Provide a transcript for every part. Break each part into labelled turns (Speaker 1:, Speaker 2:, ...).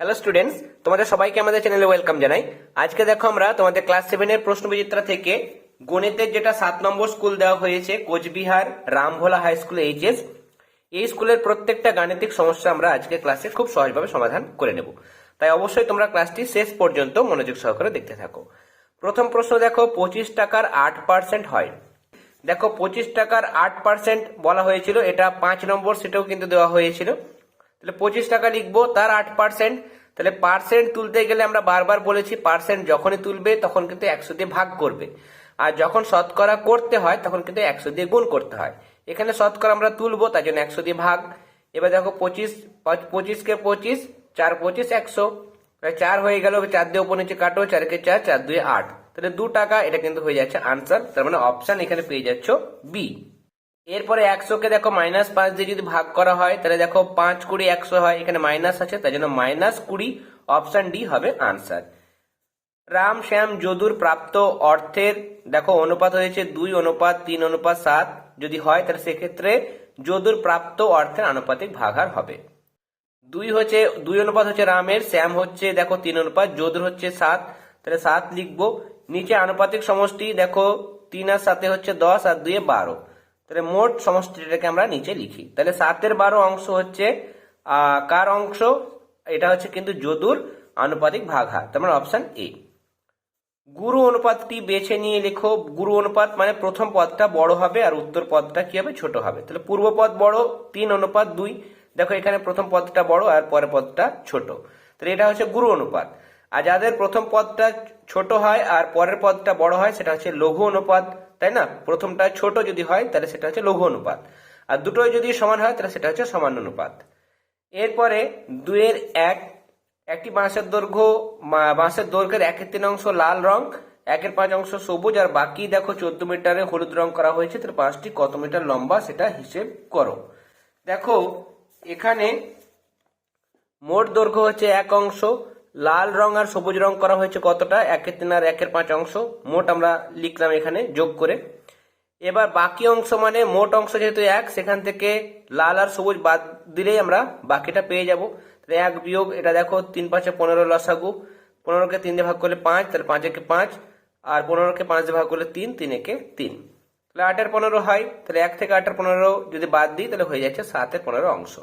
Speaker 1: Hello students তোমাদের সবাইকে আমাদের চ্যানেলে ওয়েলকাম জানাই। আজকে দেখো আমরা তোমাদের ক্লাস সেভেনের প্রশ্ন বিচিত্রা থেকে গণিতের যেটা সাত নম্বর স্কুল দেওয়া হয়েছে, Cooch Behar Rambhola high school HS এই স্কুলের প্রত্যেকটা গাণিতিক সমস্যা আমরা আজকে ক্লাসে খুব সহজভাবে সমাধান করে নেব। তাই অবশ্যই তোমরা ক্লাসটি শেষ পর্যন্ত মনোযোগ সহকারে দেখতে থাকো। প্রথম প্রশ্ন দেখো, পঁচিশ টাকার আট পার্সেন্ট হয়। দেখো, পঁচিশ টাকার আট পার্সেন্ট বলা হয়েছিল, এটা পাঁচ নম্বর সেটাও কিন্তু দেওয়া হয়েছিল। তাহলে পঁচিশ টাকা লিখব, তার আট পার্সেন্ট তাহলে পার্সেন্ট তুলতে গেলে আমরা বারবার বলেছি পার্সেন্ট যখনই তুলবে তখন কিন্তু একশো দিয়ে ভাগ করবে। আর যখন শতকরা করতে হয় তখন কিন্তু একশো দিয়ে গুণ করতে হয়। এখানে শতকরা আমরা তুলবো, তার জন্য একশো দিয়ে ভাগ। এবার দেখো পঁচিশ পঁচিশকে পঁচিশ, চার, পঁচিশ, একশো। চার হয়ে গেল, চার দিয়ে উপর নিচে কাটো, চারকে চার চার দুই আট। তাহলে দু টাকা, এটা কিন্তু হয়ে যাচ্ছে আনসার তার মানে অপশান এখানে পেয়ে যাচ্ছ বি এরপরে একশোকে দেখো মাইনাস পাঁচ দিয়ে যদি ভাগ করা হয়, তাহলে দেখো পাঁচ কুড়ি একশো হয়, এখানে মাইনাস আছে, তাই জন্য মাইনাস কুড়ি অপশন ডি হবে আনসার রাম শ্যাম যদুর প্রাপ্ত অর্থের দেখো অনুপাত হয়েছে দুই অনুপাত তিন অনুপাত সাত, যদি হয় তাহলে সেক্ষেত্রে যদুর প্রাপ্ত অর্থের আনুপাতিক ভাগার হবে। দুই হচ্ছে, দুই অনুপাত হচ্ছে রামের, শ্যাম হচ্ছে দেখো তিন অনুপাত, যদুর হচ্ছে সাত, তাহলে সাত লিখব। নিচে আনুপাতিক সমষ্টি দেখো তিন আর সাথে হচ্ছে দশ আর দুয়ে বারো। তাহলে মোট সমষ্টিটাকে আমরা নিচে লিখি। তাহলে সাতের বারো অংশ হচ্ছে কার অংশ? এটা হচ্ছে কিন্তু যদুর আনুপাতিক ভাগহার। তার মানে অপশন এ গুরু অনুপাতটি বেছে নিয়ে লেখো। গুরু অনুপাত মানে প্রথম পদটা বড় হবে আর উত্তর পদটা কি হবে? ছোট হবে। তাহলে পূর্ব পদ বড়, তিন অনুপাত দুই। দেখো এখানে প্রথম পদটা বড় আর পরের পদটা ছোট। তাহলে এটা হচ্ছে গুরু অনুপাত। আর যাদের প্রথম পদটা ছোট হয় আর পরের পদটা বড় হয়, সেটা হচ্ছে লঘু অনুপাত। তাই না? প্রথমটা ছোট যদি হয়, তাহলে সেটা হচ্ছে লঘু অনুপাত। আর দুটোই যদি সমান হয়, তাহলে সেটা হচ্ছে সমান অনুপাত। এরপরে দুইয়ের এক, একটি বাঁশের দৈর্ঘ্য বাঁশের দৈর্ঘ্যের একের তিন অংশ লাল রং, একের পাঁচ অংশ সবুজ, আর বাকি দেখো চোদ্দ মিটারে হলুদ রং করা হয়েছে, তাহলে পাঁচটি কত মিটার লম্বা সেটা হিসেব করো। দেখো, এখানে মোট দৈর্ঘ্য হচ্ছে এক অংশ লাল রং আর সবুজ রং করা হয়েছে কতটা? একের তিন আর একের পাঁচ অংশ। মোট আমরা লিখলাম এখানে যোগ করে। এবার বাকি অংশ মানে মোট অংশ যেহেতু এক, সেখান থেকে লাল আর সবুজ বাদ দিলেই আমরা বাকিটা পেয়ে যাব। তাহলে এক বিয়োগ, এটা দেখো, তিন পাঁচে পনেরো লসাগু। পনেরোকে তিন দিয়ে ভাগ করলে পাঁচ, তাহলে পাঁচ একে পাঁচ। আর পনেরোকে পাঁচ দিয়ে ভাগ করলে তিন তিন একে তিন। তাহলে আটের পনেরো হয়, তাহলে এক থেকে আটের পনেরো যদি বাদ দিই, তাহলে হয়ে যাচ্ছে সাতের পনেরো অংশ।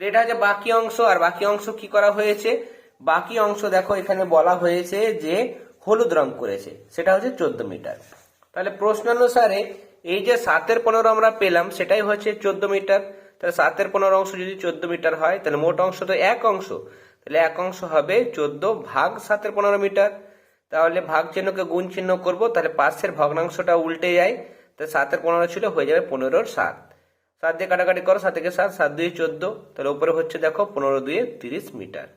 Speaker 1: এটা হচ্ছে বাকি অংশ, আর বাকি অংশ কি করা হয়েছে? বাকি অংশ দেখো, এখানে বলা হয়েছে যে হলুদ রং করেছে। সেটা হচ্ছে চোদ্দ মিটার। তাহলে প্রশ্ন অনুসারে এই যে সাতের পনেরো আমরা পেলাম, সেটাই হচ্ছে চোদ্দ মিটার। তাহলে সাতের পনেরো অংশ যদি চোদ্দ মিটার হয়, তাহলে মোট অংশ তো এক অংশ। তাহলে এক অংশ হবে চোদ্দ ভাগ সাতের পনেরো মিটার। তাহলে ভাগ চিহ্নকে গুণ চিহ্ন করব, তাহলে পাশের ভগ্নাংশটা উল্টে যায়। তাহলে সাতের পনেরো ছিল, হয়ে যাবে পনেরোর সাত। সাত দিয়ে কাটাকাটি করো সাত থেকে সাত সাত দুই চোদ্দ। তাহলে উপরে হচ্ছে দেখো, পনেরো দুয়ে তিরিশ মিটার।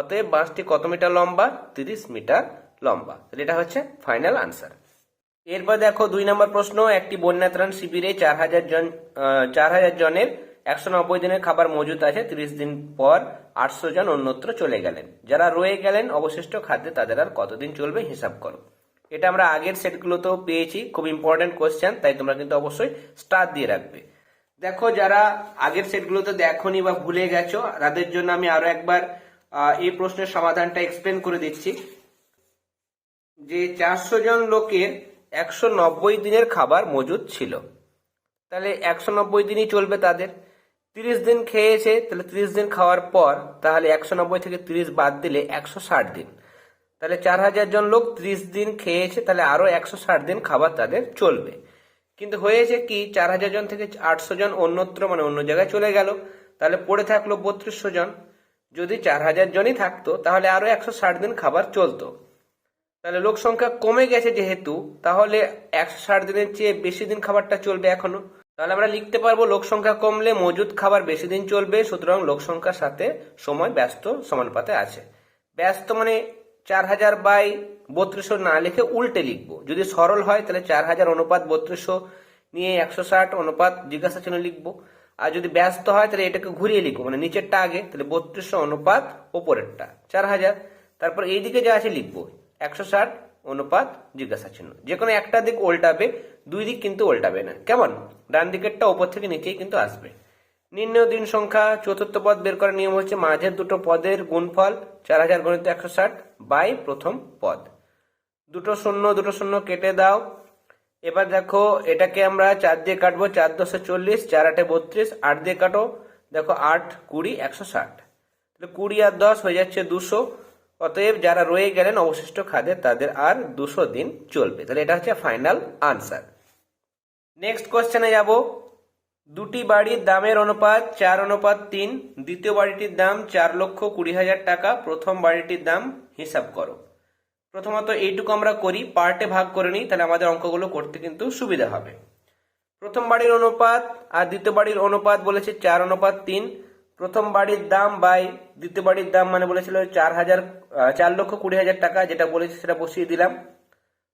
Speaker 1: অতএব বাঁশটি কত মিটার লম্বা? তিরিশ মিটার লম্বা। এটা হচ্ছে ফাইনাল আনসার এরপর দেখো দুই নম্বর প্রশ্ন, একটি বন্যা ত্রাণ শিবিরে চার হাজার জন চার হাজার জনের একশো নব্বই দিনের খাবার মজুত আছে, তিরিশ দিন পর আটশো জন অন্যত্র চলে গেলেন। যারা রয়ে গেলেন, অবশিষ্ট খাদ্যে তাদের আর কতদিন চলবে হিসাব করো। এটা আমরা আগের সেটগুলোতেও পেয়েছি, খুব ইম্পর্টেন্ট কোয়েশ্চেন তাই তোমরা কিন্তু অবশ্যই স্টার দিয়ে রাখবে। দেখো যারা আগের সেটগুলোতে দেখোনি বা ভুলে গেছো, তাদের জন্য আমি আরও একবার এই প্রশ্নের সমাধানটা এক্সপ্লেন করে দিচ্ছি। যে চারশো জন লোকের একশো নব্বই দিনের খাবার মজুদ ছিল। তাহলে একশো নব্বই দিনই চলবে তাদের। তিরিশ দিন খেয়েছে, তাহলে তিরিশ দিন খাওয়ার পর, তাহলে একশো নব্বই থেকে তিরিশ বাদ দিলে একশো ষাট দিন। তাহলে চার হাজার জন লোক ত্রিশ দিন খেয়েছে, তাহলে আরও একশো ষাট দিন খাবার তাদের চলবে। কিন্তু হয়েছে কি, চার হাজার জন থেকে আটশো জন অন্যত্র মানে অন্য জায়গায় চলে গেল। তাহলে পড়ে থাকল বত্রিশশো জন। যদি চার হাজার জনই থাকতো, তাহলে আরও একশো ষাট দিন খাবার চলতো। তাহলে লোক সংখ্যা কমে গেছে যেহেতু, তাহলে একশো ষাট দিনের চেয়ে বেশি দিন খাবারটা চলবে এখনও। তাহলে আমরা লিখতে পারব লোক সংখ্যা কমলে মজুদ খাবার বেশি দিন চলবে, সুতরাং লোক সংখ্যার সাথে সময় ব্যস্ত সমানুপাতে আছে। ব্যস্ত মানে চার হাজার বাই বত্রিশশো না লিখে উল্টে লিখব। যদি সরল হয়, তাহলে চার হাজার অনুপাত বত্রিশশো নিয়ে একশো ষাট অনুপাত জিজ্ঞাসা চিহ্ন লিখব। আর যদি ব্যস্ত হয়, তাহলে এটাকে ঘুরিয়ে লিখব মানে নিচেরটা আগে, তাহলে বত্রিশশো অনুপাত ওপরেরটা, চার হাজার। তারপর এইদিকে যা আছে লিখব, একশো ষাট অনুপাত জিজ্ঞাসা চিহ্ন। যে কোনো একটা দিক উল্টাবে, দুই দিক কিন্তু উল্টাবে না। কেমন? ডান দিকেরটা ওপর থেকে নিচেই কিন্তু আসবে। নির্ণয় দিন সংখ্যা, চতুর্থ পদ বের করার নিয়ম হচ্ছে মাঝের দুটো পদের গুণফল, চার হাজার গণিত একশো ষাট বাই প্রথম পদ। দুটো শূন্য দুটো শূন্য কেটে দাও। এবার দেখো, এটাকে আমরা চার দিয়ে কাটবো, চার দশে চল্লিশ, চার আটে বত্রিশ, আট দিয়ে কাটো, দেখো আট, কুড়ি, একশো ষাট। তাহলে কুড়ি আর দশ হয়ে যাচ্ছে দুশো। অতএব যারা রয়ে গেলেন অবশিষ্ট খাদে, তাদের আর দুশো দিন চলবে। তাহলে এটা হচ্ছে ফাইনাল আনসার। নেক্সট কোশ্চেনে যাব। দুটি বাড়ির দামের অনুপাত চার অনুপাত তিন। দ্বিতীয় বাড়িটির দাম চার লক্ষ কুড়ি হাজার টাকা। প্রথম বাড়িটির দাম হিসাব করো। প্রথমত এইটুকু আমরা করি পার্টে ভাগ করে নিই, তাহলে আমাদের অঙ্কগুলো করতে কিন্তু সুবিধা হবে। প্রথম বাড়ির অনুপাত আর দ্বিতীয় বাড়ির অনুপাত বলেছে চার অনুপাত তিন। প্রথম বাড়ির দাম বাই দ্বিতীয় বাড়ির দাম মানে বলেছিল চার হাজার চার লক্ষ কুড়ি হাজার টাকা, যেটা বলেছে সেটা বসিয়ে দিলাম।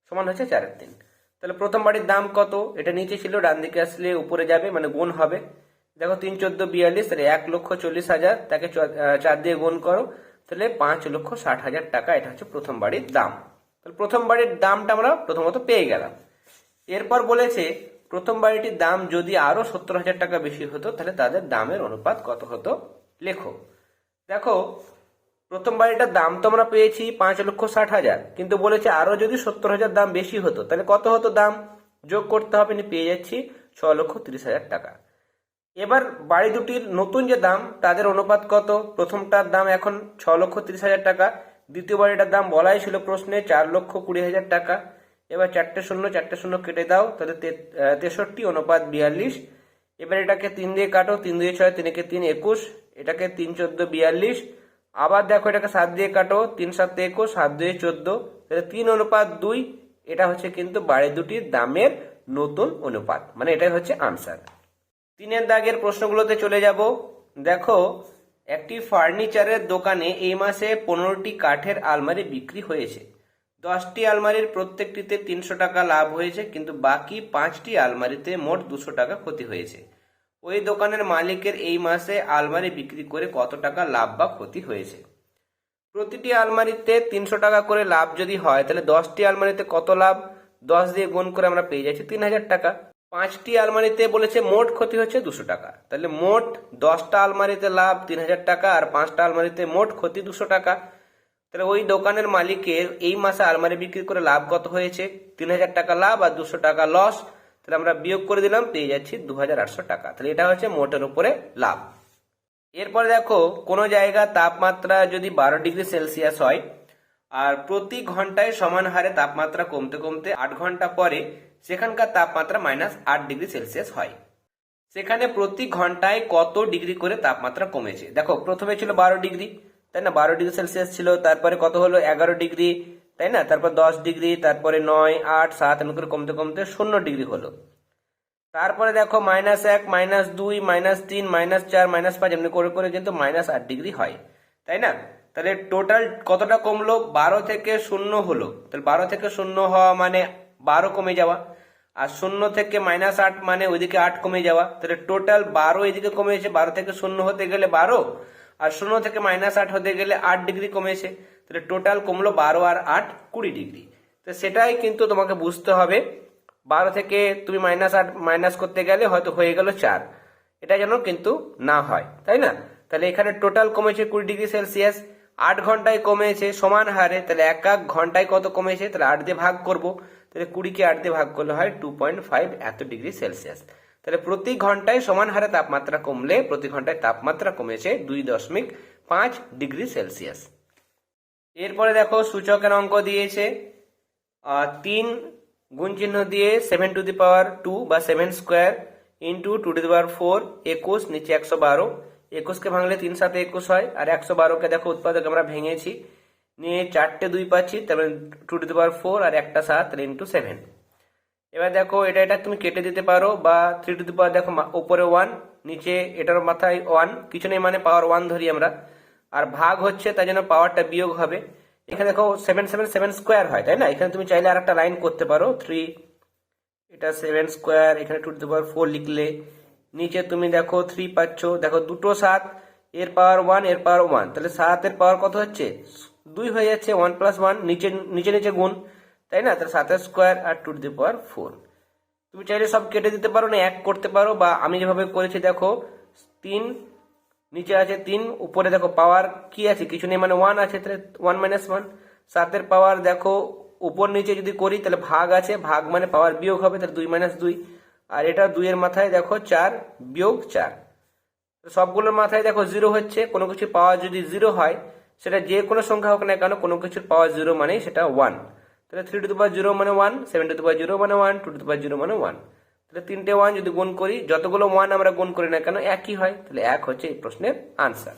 Speaker 1: সমান হচ্ছে চারের তিন। তাহলে প্রথম বাড়ির দাম কত? এটা নিচে ছিল, ডান দিকে আসলে উপরে যাবে মানে গুণ হবে। দেখো তিন চোদ্দ বিয়াল্লিশ এক লক্ষ চল্লিশ হাজার, তাকে চার দিয়ে গুণ করো। তাহলে পাঁচ লক্ষ ষাট হাজার টাকা, এটা হচ্ছে প্রথম বাড়ির দাম। তাহলে প্রথম বাড়ির দামটা আমরা প্রথমত পেয়ে গেলাম। এরপর বলেছে, প্রথম বাড়িটির দাম যদি আরও সত্তর হাজার টাকা বেশি হতো, তাহলে তাদের দামের অনুপাত কত হতো? লেখো। দেখো, প্রথম বাড়িটার দাম তো আমরা পেয়েছি পাঁচ লক্ষ ষাট হাজার, কিন্তু বলেছে আরও যদি সত্তর হাজার দাম বেশি হতো, তাহলে কত হতো দাম? যোগ করতে হবে পেয়ে যাচ্ছি ছ লক্ষ তিরিশ হাজার টাকা। এবার বাড়ি দুটির নতুন যে দাম, তাদের অনুপাত কত? প্রথমটার দাম এখন ছ লক্ষ তিরিশ হাজার টাকা দ্বিতীয় বাড়িটার দাম বলাই ছিল প্রশ্নে চার লক্ষ কুড়ি হাজার টাকা। এবার চারটে শূন্য চারটে শূন্য কেটে দাও তাহলে তেষট্টি, অনুপাত বিয়াল্লিশ। এবার এটাকে তিন দিয়ে কাটো, তিন দিয়ে ছয় তিনকে তিন একুশ। এটাকে তিন চোদ্দ, বিয়াল্লিশ। আবার দেখো এটাকে সাত দিয়ে কাটো, তিন সাত একুশ, সাত দুই চোদ্দ। তাহলে তিন অনুপাত দুই, এটা হচ্ছে কিন্তু বাড়ি দুটির দামের নতুন অনুপাত। মানে এটাই হচ্ছে আনসার। তিনের দাগের প্রশ্নগুলোতে চলে যাব। দেখো, একটি ফার্নিচারের দোকানে এই মাসে পনেরোটি কাঠের আলমারি বিক্রি হয়েছে। দশটি আলমারির প্রত্যেকটিতে তিনশো টাকা লাভ হয়েছে, কিন্তু বাকি পাঁচটি আলমারিতে মোট দুশো টাকা ক্ষতি হয়েছে। ওই দোকানের মালিকের এই মাসে আলমারি বিক্রি করে কত টাকা লাভ বা ক্ষতি হয়েছে? প্রতিটি আলমারিতে তিনশো টাকা করে লাভ যদি হয়, তাহলে দশটি আলমারিতে কত লাভ? দশ দিয়ে গুণ করে আমরা পেয়ে যাচ্ছি তিন হাজার টাকা। পাঁচটি আলমারিতে বলেছে মোট ক্ষতি হচ্ছে দুশো টাকা। তাহলে মোট দশটা আলমারিতে লাভ তিন হাজার টাকা আর পাঁচটা আলমারিতে মোট ক্ষতি দুশো টাকা। তাহলে ওই দোকানের মালিকের এই মাসে আলমারি বিক্রি করে লাভ কত হয়েছে? তিন হাজার টাকা লাভ আর দুশো টাকা লস তাহলে আমরা বিয়োগ করে দিলাম, পেয়ে যাচ্ছি দু হাজার আটশো টাকা। তাহলে এটা হচ্ছে মোটের উপরে লাভ। এরপরে দেখো, কোনো জায়গা তাপমাত্রা যদি বারো ডিগ্রি সেলসিয়াস হয়, আর প্রতি ঘন্টায় সমান হারে তাপমাত্রা কমতে কমতে আট ঘণ্টা পরে সেখানকার তাপমাত্রা মাইনাস আট ডিগ্রি সেলসিয়াস হয়। সেখানে প্রতি ঘন্টায় কত ডিগ্রি করে তাপমাত্রা কমেছে? দেখো, প্রথমে ছিল বারো ডিগ্রি তাই না? বারো ডিগ্রি সেলসিয়াস ছিল, তারপরে কত হলো? এগারো ডিগ্রি তাই না? তারপর দশ ডিগ্রি তারপরে নয়, আট, সাত, এমন করে কমতে কমতে শূন্য ডিগ্রি হলো। তারপরে দেখো মাইনাস এক মাইনাস দুই মাইনাস তিন মাইনাস চার মাইনাস পাঁচ, এমনি করে করে কিন্তু মাইনাস আট ডিগ্রি হয়, তাই না? তাহলে টোটাল কতটা কমলো? বারো থেকে শূন্য হলো। তাহলে বারো থেকে শূন্য হওয়া মানে বারো কমে যাওয়া। আর শূন্য থেকে মাইনাস আট মানে ওইদিকে আট কমে যাওয়া। তাহলে টোটাল বারো এদিকে কমেছে, বারো থেকে শূন্য হতে গেলে বারো, আর শূন্য থেকে মাইনাস আট হতে গেলে আট ডিগ্রি কমেছে। তাহলে টোটাল কমলো বারো আর আট কুড়ি ডিগ্রি তো সেটাই কিন্তু তোমাকে বুঝতে হবে। বারো থেকে তুমি মাইনাস আট মাইনাস করতে গেলে হয়তো হয়ে গেল চার। এটা যেন কিন্তু না হয়, তাই না? তাহলে এখানে টোটাল কমেছে কুড়ি ডিগ্রি সেলসিয়াস আট ঘন্টায় কমেছে সমান হারে। তাহলে এক এক ঘন্টায় কত কমেছে? তাহলে আট দিয়ে ভাগ করব। তাহলে কুড়িকে আট দিয়ে ভাগ করলে হয় টু পয়েন্ট ফাইভ এত ডিগ্রি সেলসিয়াস। তাহলে প্রতি ঘন্টায় সমান হারে তাপমাত্রা কমলে প্রতি ঘন্টায় তাপমাত্রা কমেছে দুই দশমিক পাঁচ ডিগ্রি সেলসিয়াস। এরপরে দেখো সূচকের অঙ্ক দিয়েছে তিন গুণ চিহ্ন দিয়ে seven to the power two বা seven square into two to the power four একুশ, নিচে একশো বারো। একুশকে ভাঙলে তিন সাথে একুশ হয়, আর একশো বারোকে দেখো উৎপাদক আমরা ভেঙেছি। নিয়ে চারটে দুই পাচ্ছি তারপরে two to the power four আর একটা সাত ইন্টু সেভেন এবার দেখো, এটা এটা তুমি কেটে দিতে পারো, বা থ্রি টু দি পাওয়ার দেখো উপরে ওয়ান নিচে এটার মাথায় ওয়ান কিছু নেই মানে পাওয়ার ওয়ান ধরি আমরা। আর ভাগ হচ্ছে তাই জন্য পাওয়ারটা বিয়োগ হবে। এখানে দেখো সেভেন সেভেন সেভেন স্কোয়ার হয়, তাই না? এখানে তুমি চাইলে আর একটা লাইন করতে পারো থ্রি এটা সেভেন স্কোয়ার এখানে two to the power four লিখলে। নিচে তুমি দেখো থ্রি পাচ্ছ, দেখো, দুটো সাত, এর পাওয়ার ওয়ানের পাওয়ার ওয়ান তাহলে সাতের পাওয়ার কত হচ্ছে? দুই হয়ে যাচ্ছে ওয়ান প্লাস ওয়ান নিচে নিচে নিচে গুণ, তাই না? তাহলে সাতের স্কোয়ার আর টু টু পাওয়ার ফোর তুমি চাইলে সব কেটে দিতে পারো, না, এক করতে পারো, বা আমি যেভাবে করেছি, দেখো, তিন, নিচে আছে তিন, উপরে দেখো পাওয়ার কি আছে? কিছু নেই মানে ওয়ান আছে, তাহলে ওয়ান মাইনাস ওয়ান সাতের পাওয়ার দেখো, উপর নিচে যদি করি, তাহলে ভাগ আছে, ভাগ মানে পাওয়ার বিয়োগ হবে, তাহলে দুই মাইনাস দুই। আর এটা দুইয়ের মাথায় দেখো, চার বিয়োগ চার। সবগুলোর মাথায় দেখো জিরো হচ্ছে, কোনো কিছু পাওয়ার যদি জিরো হয় সেটা যে কোনো সংখ্যা হোক না কেন কোনো কিছুর পাওয়ার জিরো মানে সেটা ওয়ান তাহলে থ্রি টু দু জিরো মানে ওয়ান সেভেন টু দু জিরো মানে ওয়ান টু টু দু জিরো মানে ওয়ান তাহলে তিনটে ওয়ান যদি গুণ করি, যতগুলো ওয়ান আমরা গুণ করি না কেন, একই হয়। তাহলে এক হচ্ছে এই প্রশ্নের আনসার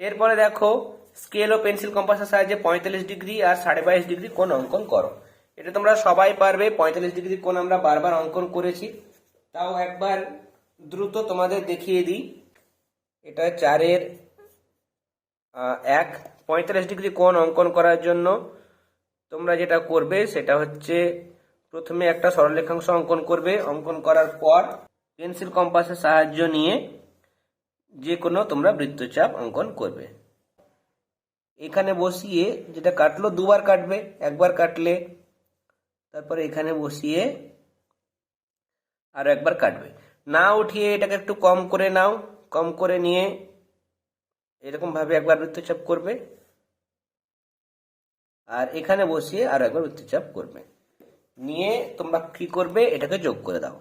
Speaker 1: এরপরে দেখো স্কেল ও পেন্সিল কম্পাসের সাহায্যে পঁয়তাল্লিশ ডিগ্রি আর সাড়ে বাইশ ডিগ্রি কোন অঙ্কন করো। এটা তোমরা সবাই পারবে, পঁয়তাল্লিশ ডিগ্রি কোন আমরা বারবার অঙ্কন করেছি। তাও একবার দ্রুত তোমাদের দেখিয়ে দিই। এটা চারের এক, পঁয়তাল্লিশ ডিগ্রি কোণ অঙ্কন করার জন্য তোমরা যেটা করবে সেটা হচ্ছে প্রথমে একটা সরলরেখাংশ অঙ্কন করবে। অঙ্কন করার পর পেন্সিল কম্পাসের সাহায্য নিয়ে যে কোনো তোমরা বৃত্তচাপ অঙ্কন করবে। এখানে বসিয়ে যেটা কাটলো দুবার কাটবে, একবার কাটলে তারপরে এখানে বসিয়ে আর একবার কাটবে। না উঠিয়ে এটাকে একটু কম করে নাও, কম করে নিয়ে এরকম ভাবে একবার বৃত্তচাপ করবে। আর এখানে বসিয়ে আর একবার বৃত্তচাপ করবে। নিয়ে তোমরা কি করবে? এটাকে যোগ করে দাও।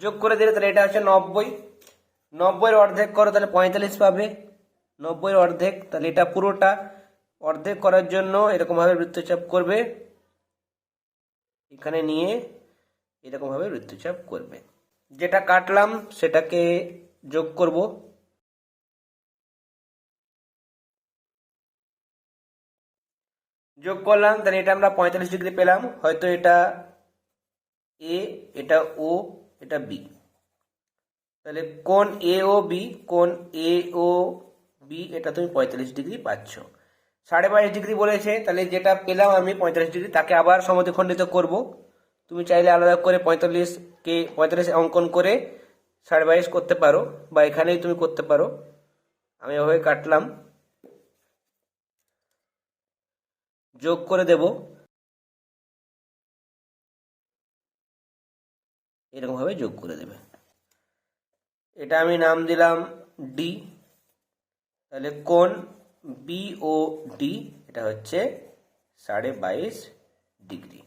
Speaker 1: যোগ করে দিলে তাহলে এটা হচ্ছে নব্বই। নব্বইয়ের অর্ধেক করো তাহলে পঁয়তাল্লিশ পাবে। নব্বইয়ের অর্ধেক, তাহলে এটা পুরোটা অর্ধেক করার জন্য এরকম ভাবে বৃত্তচাপ করবে। এখানে নিয়ে এরকম ভাবে বৃত্তচাপ করবে। যেটা কাটলাম সেটাকে যোগ করব। যোগ করলাম, তাহলে এটা আমরা পঁয়তাল্লিশ ডিগ্রি পেলাম। হয়তো এটা এ এটা ও এটা বি তাহলে কোন এ ও বি কোন এ ও বি এটা তুমি পঁয়তাল্লিশ ডিগ্রি পাচ্ছ। সাড়ে বাইশ ডিগ্রি বলেছে, তাহলে যেটা পেলাম আমি পঁয়তাল্লিশ ডিগ্রি, তাকে আবার সমদ্বিখণ্ডিত করব। তুমি চাইলে আলাদা করে পঁয়তাল্লিশ কে পঁয়তাল্লিশ অঙ্কন করে সাড়ে বাইশ করতে পারো বা এখানেই তুমি করতে পারো। আমি এভাবে কাটলাম। যোগ করে দেব। এরকম ভাবে যোগ করে দেবে। এটা আমি নাম দিলাম ডি তাহলে কোন বি ও ডি এটা হচ্ছে সাড়ে বাইশ ডিগ্রি।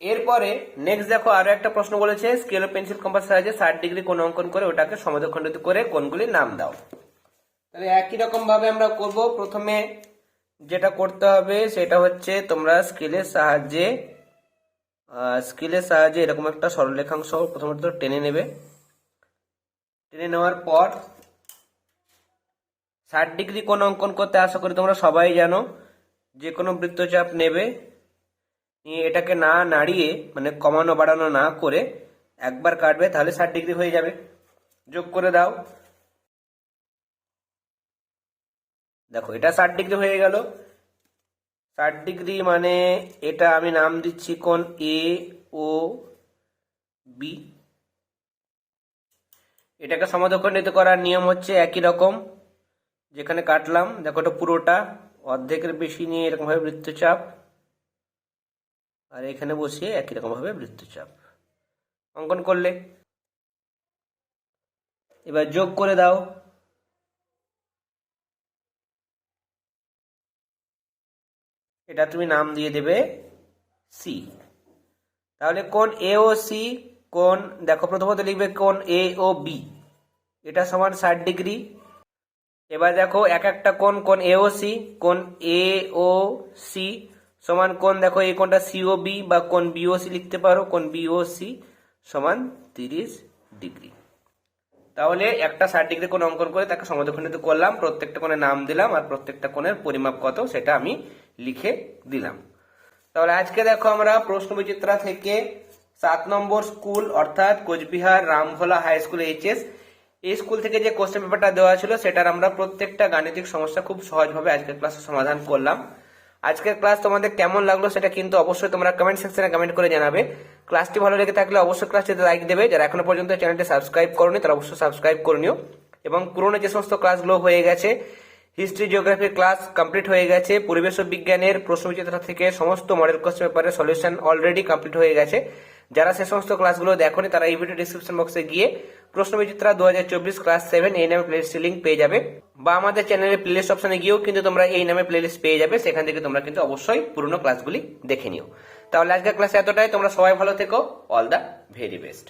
Speaker 1: এরপরে নেক্সট দেখো আরও একটা প্রশ্ন বলেছে স্কেল ও পেন্সিল কম্পাস সাহায্যে ষাট ডিগ্রি কোন অঙ্কন করে ওটাকে সমদ্বিখণ্ডিত করে কোণগুলির নাম দাও। তাহলে একই রকম ভাবে আমরা করব। প্রথমে যেটা করতে হবে সেটা হচ্ছে তোমরা স্কেলের সাহায্যে স্কেলের সাহায্যে এরকম একটা সরলরেখাংশ প্রথমত টেনে নেবে। টেনে নেওয়ার পর ষাট ডিগ্রি কোন অঙ্কন করতে আশা করি তোমরা সবাই জানো যে কোনো বৃত্তচাপ নেবে। এটাকে না নাড়িয়ে মানে কমানো বাড়ানো না করে একবার কাটবে, তাহলে ষাট ডিগ্রি হয়ে যাবে। যোগ করে দাও। দেখো, এটা ষাট ডিগ্রি হয়ে গেল। ষাট ডিগ্রি মানে এটা আমি নাম দিচ্ছি কোন? A, O, B. এটাকে সমাধখণ্ডিত করার নিয়ম হচ্ছে একই রকম, যেখানে কাটলাম। দেখো এটা পুরোটা, অর্ধেকের বেশি নিয়ে এরকম ভাবে বৃত্তচাপ। আর এখানে বসিয়ে একই রকম ভাবে বৃত্তচাপ। অঙ্কন করলে। এবার যোগ করে দাও। এটা তুমি নাম দিয়ে দেবে সি তাহলে কোন এ ও সি কোন দেখো প্রথমত লিখবে কোন এ ও বি এটা সমান ষাট ডিগ্রি। এবার দেখো এক একটা কোন কোন এ ও সি কোন এ ও সি সমান কোন দেখো, এই কোনটা সিও বি বা কোন বিও সি লিখতে পারো কোন বিও সি সমান তিরিশ ডিগ্রি। তাহলে একটা ষাট ডিগ্রি কোণ অঙ্কন করে তাকে সমদ্বিখণ্ডিত করলাম, প্রত্যেকটা কোণের নাম দিলাম আর প্রত্যেকটা কোণের পরিমাপ কত সেটা আমি লিখে দিলাম। তাহলে আজকে দেখো আমরা প্রশ্ন বিচিত্রা থেকে সাত নম্বর স্কুল অর্থাৎ Cooch Behar Rambhola high school HS এই স্কুল থেকে যে কোশ্চেন পেপারটা দেওয়া ছিল সেটার আমরা প্রত্যেকটা গাণিতিক সমস্যা খুব সহজভাবে আজকের ক্লাসে সমাধান করলাম। আজকের ক্লাস তোমাদের কেমন লাগল সেটা কিন্তু অবশ্যই তোমরা কমেন্ট সেকশনে কমেন্ট করে জানাবে। ক্লাসটি ভালো লেগে থাকলে অবশ্যই ক্লাসটিতে লাইক দেবে। যারা এখনও পর্যন্ত চ্যানেলটি সাবস্ক্রাইব করনি, তারা অবশ্যই সাবস্ক্রাইব করে নিও। এবং পুরনো যে সমস্ত ক্লাসগুলো হয়ে গেছে হিস্ট্রি জিওগ্রাফির ক্লাস কমপ্লিট হয়ে গেছে, পরিবেশ বিজ্ঞানের প্রশ্নবিচিত্রা থেকে সমস্ত মডেল কোশ্চেন পেপারের সলিউশন অলরেডি কমপ্লিট হয়ে গেছে। যারা সে সমস্ত ক্লাসগুলো দেখনি, তারা এই ভিডিও ডিসক্রিপশন বক্সে গিয়ে প্রশ্ন বিচিত্রা দু হাজার চব্বিশ ক্লাস সেভেন এই নামে প্লেলিস্টের লিঙ্ক পেয়ে যাবে। বা আমাদের চ্যানেলের প্লেলিস্ট অপশনে গিয়েও কিন্তু তোমরা এই নামে প্লেলিস্ট পেয়ে যাবে, সেখান থেকে তোমরা কিন্তু অবশ্যই পুরনো ক্লাসগুলি দেখে নিও। তাহলে আজকের ক্লাসে এতটাই, তোমরা সবাই ভালো থেকো অল দ্য ভেরি বেস্ট